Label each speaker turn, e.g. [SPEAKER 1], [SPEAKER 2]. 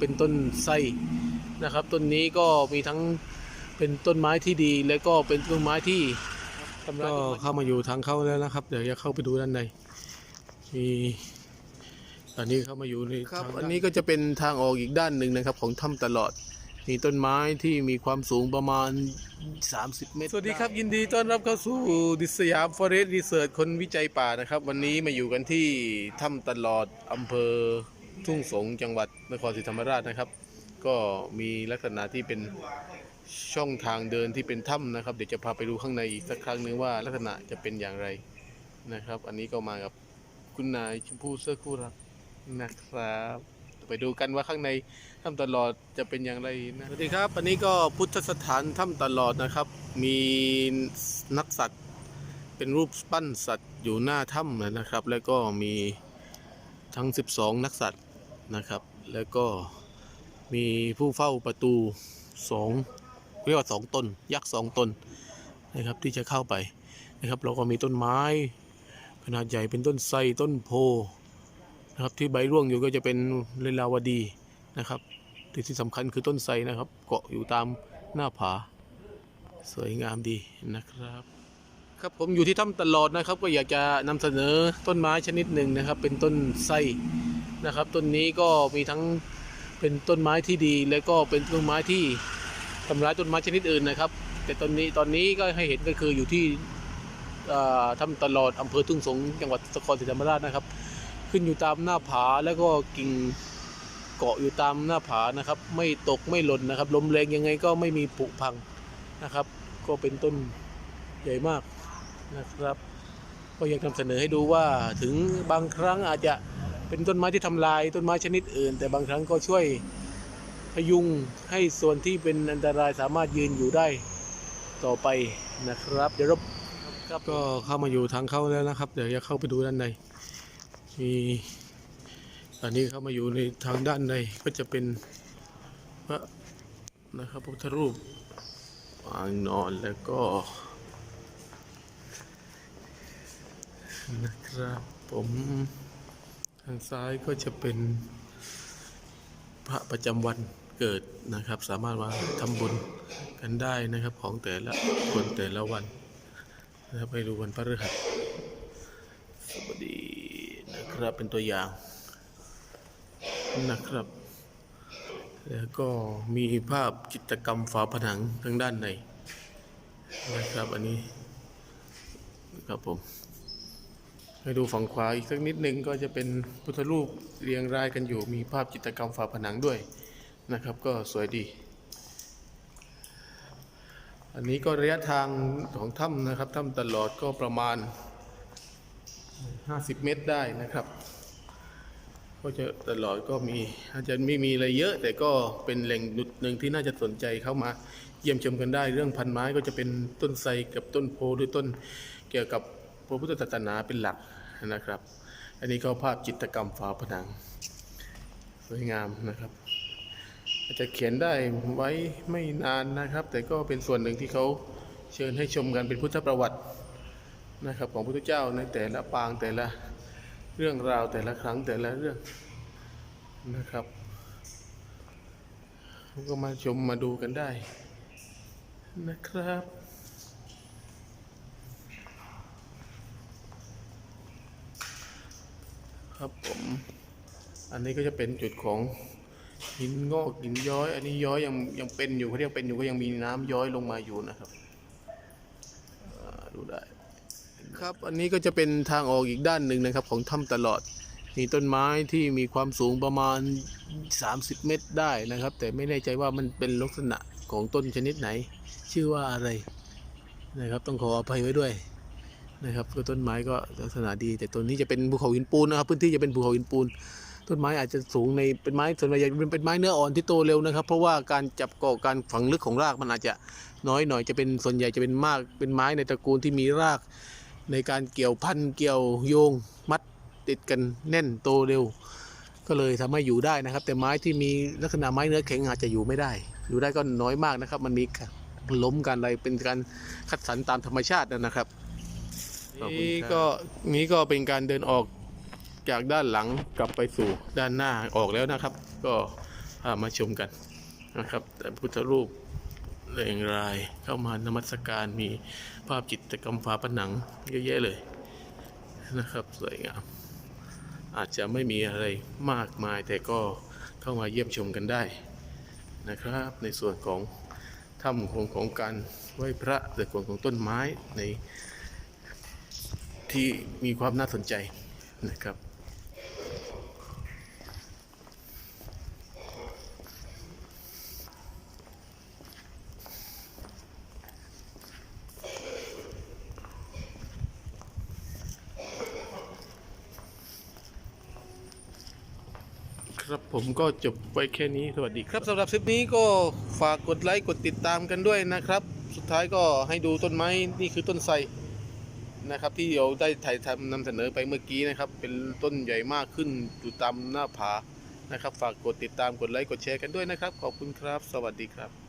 [SPEAKER 1] เป็นต้นไทรนะครับ ต้นนี้ก็มีทั้งเป็นต้นไม้ที่ดี และก็เป็นต้นไม้ที่ก็เข้ามาอยู่ทางเข้าแล้วนะครับ เดี๋ยวจะเข้าไปดูด้านในมีอันนี้เข้ามาอยู่ในครับอันนี้ก็จะเป็นทางออกอีกด้านหนึ่งนะครับ ของถ้ำตลอดมีต้นไม้ที่มีความสูงประมาณ 30 เมตร สวัสดีครับ ยินดีต้อนรับเข้าสู่ดิสยามฟอเรสต์รีเสิร์ชคนวิจัยป่านะครับ วันนี้มาอยู่กันที่ถ้ำตลอดอำเภอ ทุ่งสงจังหวัดนครศรีธรรมราชนะครับ ก็มีลักษณะที่เป็นช่องทางเดินที่เป็นถ้ำนะครับ เดี๋ยวจะพาไปดูข้างในอีกสักครั้งหนึ่งว่าลักษณะจะเป็นอย่างไรนะครับ อันนี้ก็มากับคุณนายชมพู่เสื้อคู่รักนะครับ ไปดูกันว่าข้างในถ้ำตลอดจะเป็นอย่างไรนะสวัสดีครับ อันนี้ก็พุทธสถานถ้ำตลอดนะครับ มีนักสัตว์เป็นรูปปั้นสัตว์อยู่หน้าถ้ำนะครับ แล้วก็มีทั้ง 12 นักสัตว์ นะครับ แล้วก็มีผู้เฝ้าประตูสองเรียกว่าสองตน ยักษ์สองตนนะครับที่จะเข้าไปนะครับ เราก็มีต้นไม้ ขนาดใหญ่เป็นต้นไทรต้นโพนะครับที่ใบร่วงอยู่ก็จะเป็นเลลาวดีนะครับที่ที่สำคัญคือต้นไทรนะครับ เกาะอยู่ตามหน้าผา สวยงามดีนะครับ ครับผมอยู่ที่ถ้ำตลอดนะครับ ก็อยากจะนำเสนอต้นไม้ชนิดหนึ่งนะครับ เป็นต้นไทรนะครับ ต้นนี้ก็มีทั้งเป็นต้นไม้ที่ดี และก็เป็นต้นไม้ที่ทำร้ายต้นไม้ชนิดอื่นนะครับ แต่ตอนนี้ตอนนี้ก็ให้เห็นก็คืออยู่ที่ถ้ำตลอดอำเภอทุ่งสงจังหวัดนครศรีธรรมราชนะครับ ขึ้นอยู่ตามหน้าผาแล้วก็กิ่งเกาะอยู่ตามหน้าผานะครับ ไม่ตกไม่หล่นนะครับลมแรงยังไงก็ไม่มีผุพังนะครับ ก็เป็นต้นใหญ่มาก นะครับ ก็อยากนำเสนอให้ดูว่าถึงบางครั้งอาจจะเป็นต้นไม้ที่ทำลายต้นไม้ชนิดอื่น แต่บางครั้งก็ช่วยพยุงให้ส่วนที่เป็นอันตรายสามารถยืนอยู่ได้ต่อไปนะครับ เดี๋ยวราครับก็เข้ามาอยู่ทางเข้าแล้วนะครับ เดี๋ยวจะเข้าไปดูด้านในมีตอนนี้เข้ามาอยู่ในทางด้านในก็จะเป็นพระนะครับพระพุทธรูปปางนอนแล้วก็ นะครับผมทางซ้ายก็จะเป็นพระประจำวันเกิดนะครับ สามารถมาทำบุญกันได้นะครับ ของแต่ละคนแต่ละวันนะครับไปดูวันพฤหัสสวัสดีนะครับเป็นตัวอย่างนะครับ แล้วก็มีภาพจิตกรรมฝาผนังทางด้านในนะครับอันนี้นะครับผม ให้ดูฝั่งขวาอีกสักนิดนึงก็จะเป็นพุทธรูปเรียงรายกันอยู่ มีภาพจิตรกรรมฝาผนังด้วยนะครับ ก็สวยดี อันนี้ก็ระยะทางของถ้ำนะครับถ้ำตลอดก็ประมาณ 50 เมตรได้นะครับ ก็จะตลอดก็มีอาจจะไม่มีอะไรเยอะ แต่ก็เป็นแหล่งจุดหนึ่งที่น่าจะสนใจเข้ามาเยี่ยมชมกันได้ เรื่องพันไม้ก็จะเป็นต้นไทรกับต้นโพหรือต้นเกี่ยวกับ พระพุทธศาสนาเป็นหลักนะครับ อันนี้ก็ภาพจิตกรรมฝาผนัง สวยงามนะครับอาจจะเขียนได้ไว้ไม่นานนะครับ แต่ก็เป็นส่วนหนึ่งที่เขาเชิญให้ชมกันเป็นพุทธประวัตินะครับ ของพระพุทธเจ้าในแต่ละปางแต่ละเรื่องราวแต่ละครั้งแต่ละเรื่องนะครับก็มาชมมาดูกันได้นะครับ ครับผม อันนี้ก็จะเป็นจุดของหินงอกหินย้อย อันนี้ย้อยยังยังเป็นอยู่เขาเรียกเป็นอยู่ก็ยังมีน้ำย้อยลงมาอยู่นะครับดูได้ครับอันนี้ก็จะเป็นทางออกอีกด้านหนึ่งนะครับ ของถ้ำตลอด มีต้นไม้ที่มีความสูงประมาณ 30 เมตรได้นะครับ แต่ไม่แน่ใจว่ามันเป็นลักษณะของต้นชนิดไหน ชื่อว่าอะไรนะครับ ต้องขออภัยไว้ด้วย นะครับก็ต้นไม้ก็ลักษณะดี แต่ต้นนี้จะเป็นภูเขาหินปูนนะครับ พื้นที่จะเป็นภูเขาหินปูน ต้นไม้อาจจะสูงในเป็นไม้ส่วนใหญ่จะเป็นเป็นไม้เนื้ออ่อนที่โตเร็วนะครับ เพราะว่าการจับเกาะการฝังลึกของรากมันอาจจะน้อยหน่อยจะเป็นส่วนใหญ่จะเป็นมากเป็นไม้ในตระกูลที่มีรากในการเกี่ยวพันเกี่ยวโยงมัดติดกันแน่นโตเร็ว ก็เลยทำให้อยู่ได้นะครับ แต่ไม้ที่มีลักษณะไม้เนื้อแข็งอาจจะอยู่ไม่ได้ อยู่ได้ก็น้อยมากนะครับ มันมีการล้มกันอะไรเป็นการคัดสรรตามธรรมชาตินะครับ นี่ก็นี้ก็เป็นการเดินออกจากด้านหลังกลับไปสู่ด้านหน้าออกแล้วนะครับ ก็พามาชมกันนะครับแต่พุทธรูปเรียงรายเข้ามานมัสการมีภาพจิตรกรรมฝาผนังเยอะแยะเลยนะครับ สวยงาม อาจจะไม่มีอะไรมากมายแต่ก็เข้ามาเยี่ยมชมกันได้นะครับ ในส่วนของถ้ำของของการไหว้พระในส่วนของต้นไม้ใน ที่มีความน่าสนใจนะครับ ครับผมก็จบไว้แค่นี้สวัสดีครับสำหรับคลิปนี้ก็ฝากกดไลค์กดติดตามกันด้วยนะครับ สุดท้ายก็ให้ดูต้นไม้นี่คือต้นไทร นะครับที่เราได้ถ่ายทำนำเสนอไปเมื่อกี้นะครับ เป็นต้นใหญ่มากขึ้นอยู่ตามหน้าผานะครับ ฝากกดติดตามกดไลค์กดแชร์กันด้วยนะครับ ขอบคุณครับ สวัสดีครับ